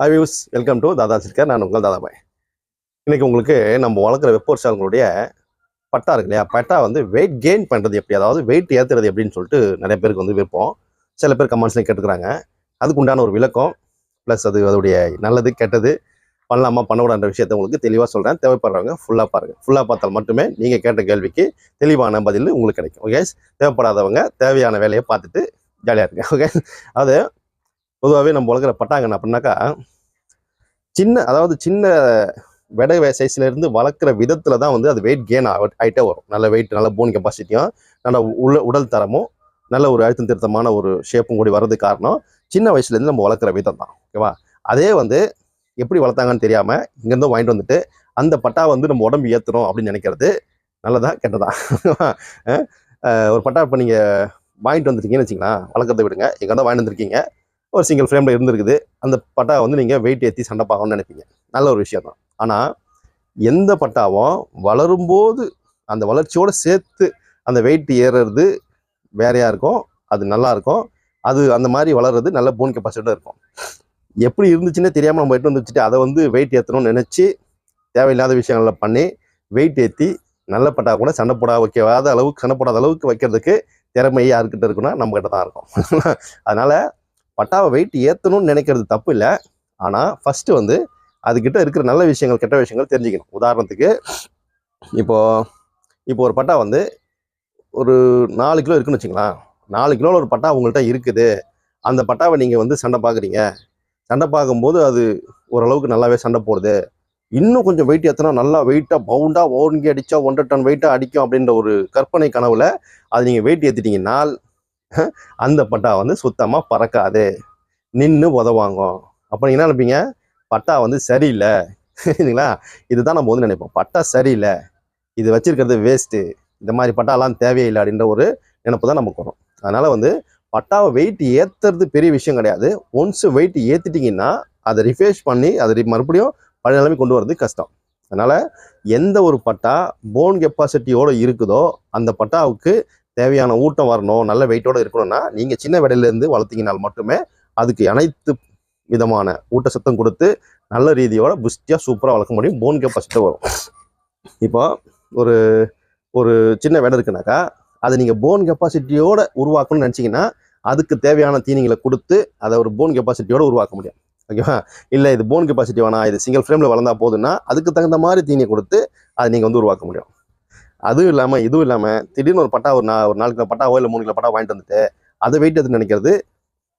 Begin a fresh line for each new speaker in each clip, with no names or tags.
Hi views welcome to Dada சிற்கர் நான் உங்கள் தாதாபாய் இன்றைக்கி உங்களுக்கு நம்ம வளர்க்குற வெப்போர்சாலங்களுடைய பட்டா இருக்கு இல்லையா? பட்டா வந்து வெயிட் கெயின் பண்ணுறது எப்படி? அதாவது வெயிட் ஏற்றுறது எப்படின்னு சொல்லிட்டு நிறைய பேருக்கு வந்து விருப்பம். சில பேர் கமெண்ட்ஸ்லேயும் கேட்டுக்கிறாங்க. அதுக்கு உண்டான ஒரு விளக்கம் ப்ளஸ் அது அதோடைய நல்லது கெட்டது பண்ணலாமா பண்ணக்கூடாத விஷயத்தை உங்களுக்கு தெளிவாக சொல்கிறேன் தேவைப்படுறவங்க ஃபுல்லாக பாருங்கள் ஃபுல்லாக பார்த்தால் மட்டுமே நீங்கள் கேட்ட கேள்விக்கு தெளிவான பதில் உங்களுக்கு கிடைக்கும். ஓகே தேவைப்படாதவங்க தேவையான வேலையை பார்த்துட்டு ஜாலியாக இருங்க. ஓகே அது பொதுவாகவே நம்ம வளர்க்குற பட்டாங்கன்னு அப்படின்னாக்கா சின்ன அதாவது சின்ன விடை சைஸ்லேருந்து வளர்க்குற விதத்தில் தான் வந்து அது வெயிட் கெயின் ஆகிட்டே வரும். நல்ல வெயிட் நல்ல போன் கெப்பாசிட்டியும் நல்ல உள்ள உடல் தரமும் நல்ல ஒரு அழுத்தம் திருத்தமான ஒரு ஷேப்பும் கூடி வர்றது காரணம் சின்ன வயசுலேருந்து நம்ம வளர்க்குற விதம் தான். ஓகேவா அதே வந்து எப்படி வளர்த்தாங்கன்னு தெரியாமல் இங்கேருந்து வாங்கிட்டு வந்துட்டு அந்த பட்டா வந்து நம்ம உடம்பு ஏற்றுறோம் அப்படின்னு நினைக்கிறது நல்லதா கெட்டதா? ஒரு பட்டா இப்போ நீங்கள் வாங்கிட்டு வந்துட்டீங்கன்னு வச்சிங்களா வளர்க்குறத விடுங்க. எங்கே தான் வாங்கிட்டு வந்திருக்கீங்க. ஒரு சிங்கிள் ஃப்ரேமில் இருந்திருக்குது. அந்த பட்டா வந்து நீங்கள் வெயிட் ஏற்றி சண்டை பார்க்கணும்னு நினைப்பீங்க. நல்ல ஒரு விஷயம் தான். ஆனால் எந்த பட்டாவும் வளரும்போது அந்த வளர்ச்சியோடு சேர்த்து அந்த வெயிட் ஏறுறது வேறையாக இருக்கும். அது நல்லா இருக்கும். அது அந்த மாதிரி வளர்றது நல்ல போன் கெப்பாசிட்டியோட இருக்கும். எப்படி இருந்துச்சுன்னே தெரியாமல் நம்ம எட்டு வந்து வச்சுட்டு அதை வந்து வெயிட் ஏற்றணும்னு நினச்சி தேவையில்லாத விஷயங்களில் பண்ணி வெயிட் ஏற்றி நல்ல பட்டா கூட சண்டை போடா வைக்காத அளவுக்கு சண்டை போடாத அளவுக்கு வைக்கிறதுக்கு திறமை யாருக்கிட்ட இருக்குன்னா நம்மக்கிட்ட தான் இருக்கும். அதனால் பட்டாவை வெயிட் ஏற்றணும்னு நினைக்கிறது தப்பு இல்லை. ஆனால் ஃபஸ்ட்டு வந்து அதுக்கிட்ட இருக்கிற நல்ல விஷயங்கள் கெட்ட விஷயங்கள் தெரிஞ்சுக்கணும். உதாரணத்துக்கு இப்போது இப்போ ஒரு பட்டா வந்து ஒரு நாலு கிலோ இருக்குன்னு வச்சுங்களேன். நாலு கிலோவில் ஒரு பட்டா உங்கள்கிட்ட இருக்குது. அந்த பட்டாவை நீங்கள் வந்து சண்டை பார்க்குறீங்க சண்டை பார்க்கும்போது அது ஓரளவுக்கு நல்லாவே சண்டை போடுது. இன்னும் கொஞ்சம் வெயிட் ஏற்றினா நல்லா வெயிட்டாக பவுண்டாக ஓன்கி அடித்தா ஒன்றரை டன் வெயிட்டாக அடிக்கும் அப்படின்ற ஒரு கற்பனை கனவில் அது நீங்கள் வெயிட் ஏற்றிட்டீங்கன்னா அந்த பட்டா வந்து சுத்தமாக பறக்காது. நின்று உதவாங்கும். அப்போ நீங்கள் என்ன நினைப்பீங்க? பட்டா வந்து சரியில்லை. சரிங்களா? இதுதான் நம்ம வந்து நினைப்போம். பட்டா சரியில்லை. இது வச்சிருக்கிறது வேஸ்ட்டு இந்த மாதிரி பட்டாலாம் தேவையில்லை அப்படின்ற ஒரு நினைப்பு தான் நமக்கு வரும். அதனால் வந்து பட்டாவை வெயிட் ஏற்றுறது பெரிய விஷயம் கிடையாது. ஒன்ஸ் வெயிட் ஏற்றிட்டிங்கன்னா அதை ரிஃப்ரெஷ் பண்ணி அதை மறுபடியும் பழைய நிலைமை கொண்டு வரது கஷ்டம். அதனால் எந்த ஒரு பட்டா போன் கெப்பாசிட்டியோடு இருக்குதோ அந்த பட்டாவுக்கு தேவையான ஊட்டம் வரணும் நல்ல வெயிட்டோடு இருக்கணும்னா நீங்கள் சின்ன விடையில இருந்து வளர்த்தீங்கனால் மட்டுமே அதுக்கு அனைத்து விதமான ஊட்டச்சத்தம் கொடுத்து நல்ல ரீதியோட புஸ்டியாக சூப்பராக வளர்க்க முடியும். போன் கெப்பாசிட்டி வரும். இப்போ ஒரு ஒரு சின்ன விடை இருக்குனாக்கா அதை நீங்கள் போன் கெப்பாசிட்டியோட உருவாக்கணும்னு நினச்சிங்கன்னா அதுக்கு தேவையான தீனிங்களை கொடுத்து அதை ஒரு போன் கெப்பாசிட்டியோட உருவாக்க முடியும். ஓகேவா இல்லை இது போன் கெப்பாசிட்டி வேணாம். இது சிங்கிள் ஃப்ரேமில் வளர்ந்தா போதுன்னா அதுக்கு தகுந்த மாதிரி தீனியை கொடுத்து அதை நீங்கள் வந்து உருவாக்க முடியும். அதுவும் இல்லாமல் இதுவும் இல்லாமல் திடீர்னு ஒரு பட்டா ஒரு நா ஒரு நாலு கிலோ பட்டாவோ இல்லை மூணு கிலோ பட்டா வாங்கிட்டு வந்துட்டு அதை வெயிட் எடுத்து நினைக்கிறது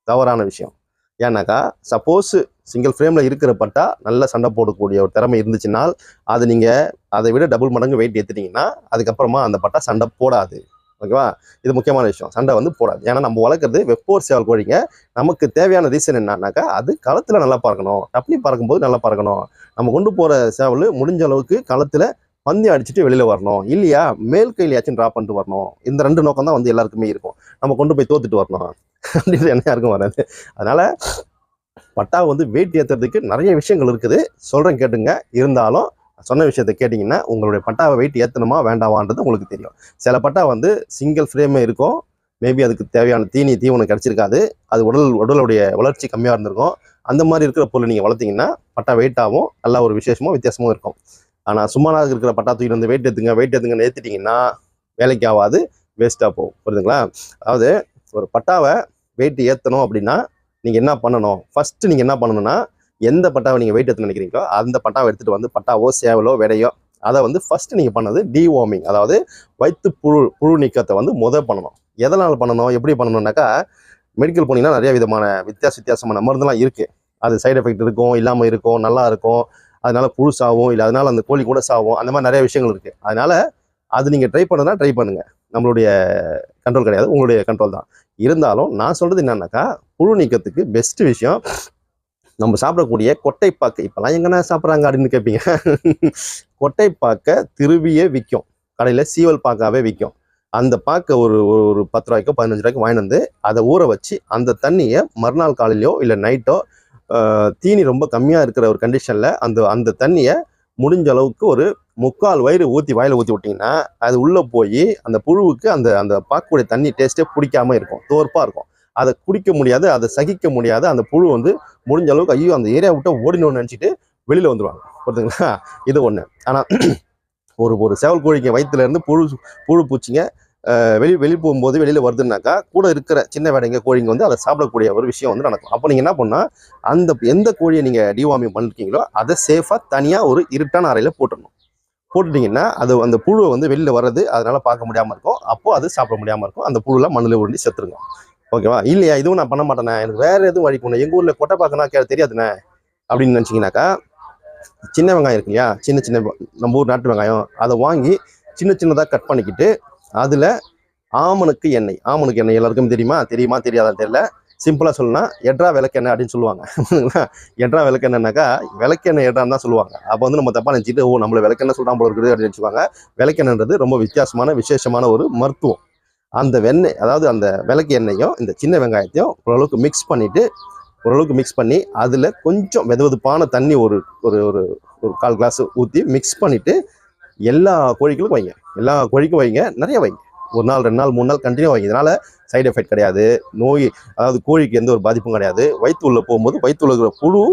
தவறான விஷயம். ஏன்னாக்கா சப்போஸ் சிங்கிள் ஃப்ரேமில் இருக்கிற பட்டா நல்ல சண்டை போடக்கூடிய ஒரு திறமை இருந்துச்சுனால் அது நீங்கள் அதை விட டபுள் மடங்கு வெயிட் ஏற்றிட்டீங்கன்னா அதுக்கப்புறமா அந்த பட்டா சண்டை போடாது. ஓகேவா? இது முக்கியமான விஷயம். சண்டை வந்து போடாது. ஏன்னா நம்ம வளர்க்குறது வெப்போர் சேவல் கோழிங்க. நமக்கு தேவையான ரீசன் என்னன்னாக்கா அது களத்தில் நல்லா பறக்கணும். டப்னி பறக்கும்போது நல்லா பறக்கணும். நம்ம கொண்டு போகிற சேவல் முடிஞ்ச அளவுக்கு களத்தில் பந்தி அடிச்சுட்டு வெளியில் வரணும். இல்லையா? மேல் கையிலையாச்சும் ட்ராப் பண்ணிட்டு வரணும். இந்த ரெண்டு நோக்கம் தான் வந்து எல்லாருக்குமே இருக்கும். நம்ம கொண்டு போய் தோத்துட்டு வரணும். அப்படின்றது என்ன யாருக்கும் வராது. அதனால் பட்டா வந்து வெயிட் ஏற்றுறதுக்கு நிறைய விஷயங்கள் இருக்குது. சொல்கிறேன் கேட்டுங்க. இருந்தாலும் சொன்ன விஷயத்தை கேட்டிங்கன்னா உங்களுடைய பட்டாவை வெயிட் ஏற்றணுமா வேண்டாமான்றது உங்களுக்கு தெரியும். சில பட்டா வந்து சிங்கிள் ஃப்ரேமே இருக்கும். மேபி அதுக்கு தேவையான தீனி தீவனம் கிடச்சிருக்காது. அது உடல் உடலுடைய வளர்ச்சி கம்மியாக இருந்திருக்கும். அந்த மாதிரி இருக்கிற பொருள் நீங்கள் வளர்த்தீங்கன்னா பட்டா வெயிட்டாகவும் நல்லா ஒரு விசேஷமும் வித்தியாசமும் இருக்கும். ஆனால் சும்மானாக இருக்கிற பட்டா தூக்கிட்டு வந்து வெயிட் எடுத்துங்க வெயிட் ஏற்றுங்கன்னு ஏற்றிட்டிங்கன்னா வேலைக்கு ஆகாது வேஸ்ட்டாக போகும். புரியுதுங்களா? அதாவது ஒரு பட்டாவை வெயிட் ஏற்றணும் அப்படின்னா நீங்கள் என்ன பண்ணணும்? ஃபஸ்ட்டு நீங்கள் என்ன பண்ணணும்னா எந்த பட்டாவை நீங்கள் வெயிட் எடுத்து நினைக்கிறீங்களோ அந்த பட்டாவை எடுத்துகிட்டு வந்து பட்டாவோ சேவலோ விடையோ அதை வந்து ஃபஸ்ட்டு நீங்கள் பண்ணது டிவார்மிங் அதாவது வயிற்று புழு புழு நீக்கத்தை வந்து முத பண்ணணும். எதனால் பண்ணணும்? எப்படி பண்ணணும்னாக்கா மெடிக்கல் போனீங்கன்னா நிறைய விதமான வித்தியாச வித்தியாசமான மருந்துலாம் இருக்குது அது சைடு எஃபெக்ட் இருக்கும் இல்லாமல் இருக்கும் நல்லா இருக்கும். அதனால புழு சாவும் இல்லை அதனால அந்த கோழி கூட சாவும் அந்த மாதிரி நிறைய விஷயங்கள் இருக்குது அதனால அது நீங்கள் ட்ரை பண்ணுன்னா ட்ரை பண்ணுங்கள் நம்மளுடைய கண்ட்ரோல் கிடையாது உங்களுடைய கண்ட்ரோல் தான். இருந்தாலும் நான் சொல்கிறது என்னன்னாக்கா புழு நீக்கத்துக்கு பெஸ்ட் விஷயம் நம்ம சாப்பிடக்கூடிய கொட்டைப்பாக்கு. இப்போலாம் எங்கன்னா சாப்பிட்றாங்க அப்படின்னு கேட்பீங்க கொட்டைப்பாக்கை திருவியே விற்கும் கடையில் சீவல் பாக்காவே விற்கும் அந்த பாக்கை ஒரு ஒரு ஒரு பத்து ரூபாய்க்கோ பதினஞ்சு ரூபாய்க்கு வாங்கிட்டு வந்து அதை ஊற வச்சு அந்த தண்ணியை மறுநாள் காலையிலையோ இல்லை நைட்டோ தீனி ரொம்ப கம்மியாக இருக்கிற ஒரு கண்டிஷனில் அந்த அந்த தண்ணியை முடிஞ்ச அளவுக்கு ஒரு முக்கால் வயிறு ஊற்றி வாயில் ஊற்றி விட்டிங்கன்னா அது உள்ளே போய் அந்த புழுவுக்கு அந்த அந்த பார்க்கக்கூடிய தண்ணி டேஸ்ட்டே பிடிக்காம இருக்கும் தோற்பாக இருக்கும். அதை குடிக்க முடியாது அதை சகிக்க முடியாது அந்த புழு வந்து முடிஞ்ச அளவுக்கு ஐயோ அந்த ஏரியா விட்டு ஓடினோன்னு நினச்சிட்டு வெளியில் வந்துடுவாங்க புரியுதுங்களா இது ஒன்று ஆனால் ஒரு ஒரு சேவல் கோழிக்கு வயிற்றுல இருந்து புழு புழு பூச்சிங்க வெளி வெளி போகும்போது வெளியில் வருதுன்னாக்கா கூட இருக்கிற சின்ன வேடைங்க கோழிங்க வந்து அதை சாப்பிடக்கூடிய ஒரு விஷயம் வந்து நடக்கும். அப்போ நீங்கள் என்ன பண்ணால் அந்த எந்த கோழியை நீங்கள் டிவார்மிங் பண்ணிருக்கீங்களோ அதை சேஃபாக தனியாக ஒரு இருட்டான அறையில் போட்டுடணும். போட்டுட்டிங்கன்னா அது அந்த புழு வந்து வெளியில் வர்றது அதனால் பார்க்க முடியாமல் இருக்கும். அப்போது அது சாப்பிட முடியாமல் இருக்கும். அந்த புழுலாம் மண்ணில் உருண்டி செத்துருங்க. ஓகேவா? இல்லையா? இதுவும் நான் பண்ண மாட்டேனே. எனக்கு வேறு எதுவும் வழிக்கணும் எங்கள் ஊரில் கொட்டை பார்க்கனா தெரியாதுண்ணே அப்படின்னு நினச்சிங்கனாக்கா சின்ன வெங்காயம் இருக்கு இல்லையா? சின்ன சின்ன நம்ம ஊர் நாட்டு வெங்காயம் அதை வாங்கி சின்ன சின்னதாக கட் பண்ணிக்கிட்டு அதில் ஆமனுக்கு எண்ணெய். ஆமணுக்கு எண்ணெய் எல்லாருக்கும் தெரியுமா? தெரியுமா? தெரியாதான்னு தெரியல. சிம்பிளாக சொல்லணும்னா எட்ரா விளக்கெண்ணெய் அப்படின்னு சொல்லுவாங்க. எட்ரா விளக்கெண்ணெய்னாக்கா விளக்கெண்ணெய் எட்ரான்னு தான் சொல்லுவாங்க. அப்போ வந்து நம்ம தப்பாக நினச்சிட்டு ஓ நம்மளை விளக்கெண்ணெய் சொல்கிறான் போல இருக்குது அப்படின்னு வச்சுக்குவாங்க விளக்கெண்ணெய்ன்றது ரொம்ப வித்தியாசமான விசேஷமான ஒரு மருத்துவம். அந்த வெண்ணெய் அதாவது அந்த விளக்கு எண்ணெயும் இந்த சின்ன வெங்காயத்தையும் ஓரளவுக்கு மிக்ஸ் பண்ணிவிட்டு ஓரளவுக்கு மிக்ஸ் பண்ணி அதில் கொஞ்சம் வெதுவெதுப்பான தண்ணி ஒரு ஒரு ஒரு கால் கிளாஸ் ஊற்றி மிக்ஸ் பண்ணிவிட்டு எல்லா கோழிகளுக்கும் வைங்க. எல்லா கோழிக்கும் வைங்க. நிறைய வைங்க. ஒரு நாள் ரெண்டு நாள் மூணு நாள் கண்டினியூ வைங்க. இதனால சைடு எஃபெக்ட் கிடையாது. நோய் அதாவது கோழிக்கு எந்த ஒரு பாதிப்பும் கிடையாது. வயிற்று உள்ள போகும்போது வயிற்று இருக்கிற புழு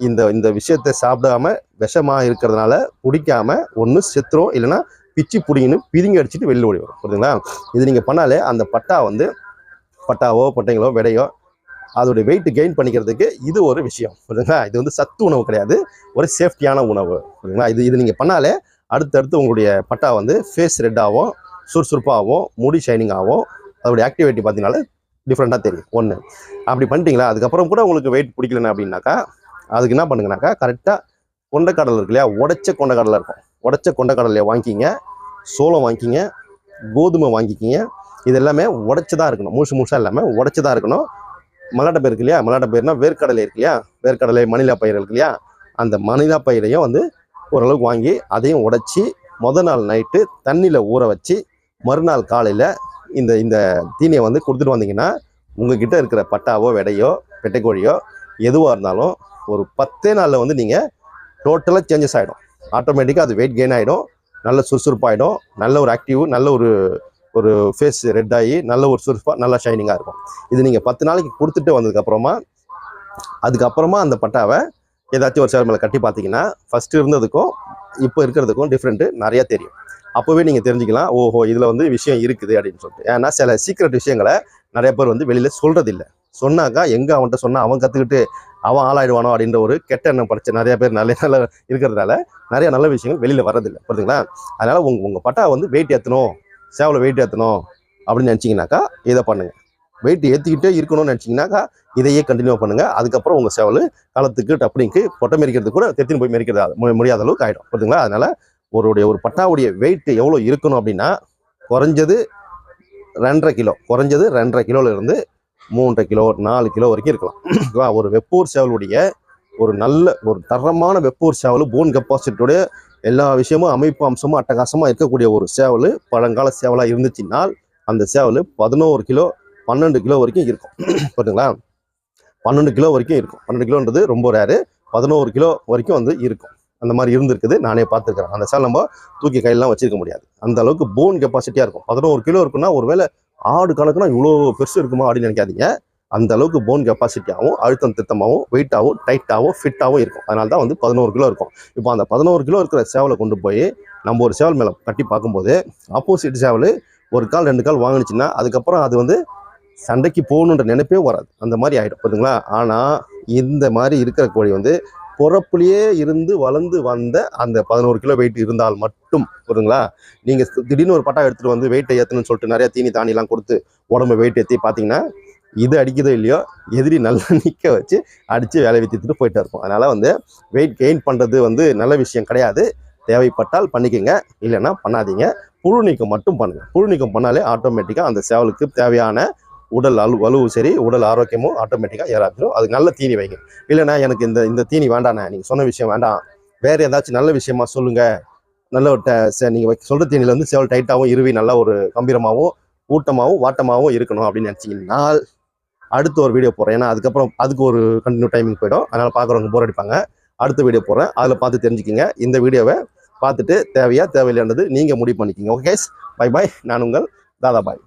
இந்த இந்த விஷயத்தை சாப்பிடாம விஷமா இருக்கிறதுனால பிடிக்காம ஒன்று செத்துரும். இல்லைன்னா பிச்சு பிடிங்கன்னு பிதுங்கி அடிச்சுட்டு வெளியில் ஓடி வரும். புரியுதுங்களா? இது நீங்கள் பண்ணாலே அந்த பட்டா வந்து பட்டாவோ பட்டைங்களோ விடையோ அதோடைய வெயிட் கெயின் பண்ணிக்கிறதுக்கு இது ஒரு விஷயம். புரியுதுங்களா? இது வந்து சத்து உணவு கிடையாது. ஒரு சேஃப்டியான உணவு. புரியுதுங்களா? இது இது நீங்கள் பண்ணாலே அடுத்தடுத்து உங்களுடைய பட்டா வந்து ஃபேஸ் ரெட்டாகவும் சுறுசுறுப்பாகவும் முடி ஷைனிங் ஆகும் அதோடைய ஆக்டிவிட்டி பார்த்தீங்கனால டிஃப்ரெண்ட்டாக தெரியும். ஒன்று அப்படி பண்ணிட்டீங்களா? அதுக்கப்புறம் கூட உங்களுக்கு வெயிட் பிடிக்கலன்னு அப்படின்னாக்கா அதுக்கு என்ன பண்ணுங்கனாக்கா கரெக்டாக கொண்டைக்கடலை இருக்கு இல்லையா? உடைச்ச கொண்டக்கடலை இருக்கும். உடைச்ச கொண்டக்கடலையை வாங்கிக்கிங்க. சோளம் வாங்கிக்கிங்க. கோதுமை வாங்கிக்கிங்க. இது எல்லாமே உடைச்சதாக இருக்கணும். முழுசு முழுசாக இல்லாமல் உடைச்சதாக இருக்கணும். மல்லாட்ட பயிர் இருக்கு இல்லையா? மல்லாட்ட பயிர்னா வேர்க்கடலை இருக்கு இல்லையா? வேர்க்கடலை மணிலா பயிர் இருக்கு இல்லையா? அந்த மணிலா பயிரையும் வந்து ஓரளவுக்கு வாங்கி அதையும் உடைச்சி முத நாள் நைட்டு தண்ணியில் ஊற வச்சு மறுநாள் காலையில் இந்த இந்த தீனியை வந்து கொடுத்துட்டு வந்தீங்கன்னா உங்ககிட்ட இருக்கிற பட்டாவோ விடையோ பெட்டைக்கோழியோ எதுவாக இருந்தாலும் ஒரு பத்தே நாளில் வந்து நீங்கள் டோட்டலாக சேஞ்சஸ் ஆகிடும் ஆட்டோமேட்டிக்காக அது வெயிட் கெயின் ஆகிடும் நல்ல சுறுசுறுப்பாகிடும் நல்ல ஒரு ஆக்டிவ் நல்ல ஒரு ஒரு ஃபேஸ் ரெட் ஆகி நல்ல ஒரு சுறுசுறுப்பாக நல்லா ஷைனிங்காக இருக்கும். இது நீங்கள் பத்து நாளைக்கு கொடுத்துட்டு வந்ததுக்கப்புறமா அதுக்கப்புறமா அந்த பட்டாவை ஏதாச்சும் ஒரு சேர் மேலே கட்டி பார்த்தீங்கன்னா ஃபஸ்ட்டு இருந்ததுக்கும் இப்போ இருக்கிறதுக்கும் டிஃப்ரெண்ட்டு நிறையா தெரியும். அப்போவே நீங்கள் தெரிஞ்சுக்கலாம் ஓஹோ இதில் வந்து விஷயம் இருக்குது அப்படின்னு சொல்லிட்டு. ஏன்னா சில சீக்ரெட் விஷயங்களை நிறைய பேர் வந்து வெளியில் சொல்கிறதில்ல சொன்னாக்கா எங்கே அவன்கிட்ட சொன்னால் அவன் கற்றுக்கிட்டு அவன் ஆளாயிடுவானோ அப்படின்ற ஒரு கெட்ட எண்ணம் படிச்ச நிறைய பேர் நல்ல நல்ல இருக்கிறதுனால நிறைய நல்ல விஷயங்கள் வெளியில் வரதில்லை புரியுதுங்களா அதனால் உங்கள் உங்கள் பட்டா வந்து வெயிட் ஏற்றணும் சேவலை வெயிட் ஏற்றணும் அப்படின்னு நினச்சிங்கனாக்கா இதை பண்ணுங்கள் வெயிட் ஏற்றிக்கிட்டே இருக்கணும்னு நினச்சிங்கனாக்கா இதையே கண்டினியூ பண்ணுங்கள் அதுக்கப்புறம் உங்கள் சேவல் களத்துக்கு டப்ளிங்க்கு பொட்டை மெரிக்கிறது கூட தெத்தின்னு போய் மெரிக்கிறது மு- முடியாத அளவுக்கு ஆகிடும் புரியுதுங்களா அதனால் ஒருடைய ஒரு பட்டாவுடைய வெயிட் எவ்வளோ இருக்கணும் அப்படின்னா குறைஞ்சது ரெண்டரை கிலோ குறைஞ்சது ரெண்டரை கிலோலேருந்து மூன்றரை கிலோ நாலு கிலோ வரைக்கும் இருக்கலாம். ஒரு வெப்பூர் சேவலுடைய ஒரு நல்ல ஒரு தரமான வெப்பூர் சேவல் போன் கெப்பாசிட்டியோடைய எல்லா விஷயமும் அமைப்பு அம்சமும் அட்டகாசமாக இருக்கக்கூடிய ஒரு சேவல் பழங்கால சேவலாக இருந்துச்சுன்னால் அந்த சேவல் பதினோரு கிலோ பன்னெண்டு கிலோ வரைக்கும் இருக்கும். புரியுதுங்களா? பன்னெண்டு கிலோ வரைக்கும் இருக்கும். பன்னெண்டு கிலோன்றது ரொம்ப ரேரு பதினோரு கிலோ வரைக்கும் வந்து இருக்கும். அந்த மாதிரி இருந்திருக்குது. நானே பார்த்துருக்கிறேன். அந்த சேவல் நம்ம தூக்கி கையெல்லாம் வச்சிருக்க முடியாது. அந்த அளவுக்கு போன் கெப்பாசிட்டியாக இருக்கும். பதினோரு கிலோ இருக்குன்னா ஒருவேளை ஆடு கணக்குனா இவ்வளோ பெருசு இருக்குமா அப்படின்னு நினைக்காதீங்க. அந்த அளவுக்கு போன் கெப்பாசிட்டியாகவும் அழுத்தம் திட்டமாகவும் வெயிட்டாகவும் டைட்டாகவும் ஃபிட்டாகவும் இருக்கும். அதனால தான் வந்து பதினோரு கிலோ இருக்கும். இப்போ அந்த பதினோரு கிலோ இருக்கிற சேவலை கொண்டு போய் நம்ம ஒரு சேவல் மேலே கட்டி பார்க்கும்போது ஆப்போசிட் சேவல் ஒரு கால் ரெண்டு கால் வாங்கினுச்சுன்னா அதுக்கப்புறம் அது வந்து சண்டைக்கு போகணுன்ற நினைப்பே வராது. அந்த மாதிரி ஆகிடும் பார்த்தீங்களா ஆனால் இந்த மாதிரி இருக்கிற கோழி வந்து பிறப்புலேயே இருந்து வளர்ந்து வந்த அந்த பதினோரு கிலோ வெயிட் இருந்தால் மட்டும் புரியுதுங்களா நீங்கள் திடீர்னு ஒரு பட்டா எடுத்துகிட்டு வந்து வெயிட்டை ஏற்றணும்னு சொல்லிட்டு நிறையா தீனி தானிலாம் கொடுத்து உடம்பு வெயிட் ஏற்றி பார்த்தீங்கன்னா இது அடிக்குதோ இல்லையோ எதிரி நல்லா நிற்க வச்சு அடித்து வேலை வித்துட்டு போயிட்டு இருக்கும். அதனால் வந்து வெயிட் கெயின் பண்ணுறது வந்து நல்ல விஷயம் கிடையாது. தேவைப்பட்டால் பண்ணிக்கோங்க. இல்லைன்னா பண்ணாதீங்க. புழு நீக்கம் மட்டும் பண்ணுங்க. புழு நீக்கம் பண்ணாலே ஆட்டோமேட்டிக்காக அந்த சேவலுக்கு தேவையான உடல் அல் வலுவும் சரி உடல் ஆரோக்கியமும் ஆட்டோமேட்டிக்காக ஏறாச்சிடும் அதுக்கு நல்ல தீனி வைங்க. இல்லைனா எனக்கு இந்த இந்த தீனி வேண்டாண்ணே. நீங்கள் சொன்ன விஷயம் வேண்டாம். வேறு ஏதாச்சும் நல்ல விஷயமா சொல்லுங்கள் நல்ல ஒரு நீங்கள் சொல்கிற தீனியில் வந்து சேவல் டைட்டாகவும் இருவி நல்லா ஒரு கம்பீரமாகவும் ஊட்டமாகவும் வாட்டமாகவும் இருக்கணும் அப்படின்னு நினச்சிங்கன்னா அடுத்து ஒரு வீடியோ போடுறேன். ஏன்னா அதுக்கப்புறம் அதுக்கு ஒரு கண்டினியூ டைமிங் போயிடும். அதனால் பார்க்குறவங்க போர் அடிப்பாங்க. அடுத்த வீடியோ போடுறேன். அதில் பார்த்து தெரிஞ்சுக்கிங்க. இந்த வீடியோவை பார்த்துட்டு தேவையா தேவையில்லைன்றது நீங்கள் முடிவு பண்ணிக்கிங்க. ஓகே பை பாய் நான் உங்கள் தாதா பாய்.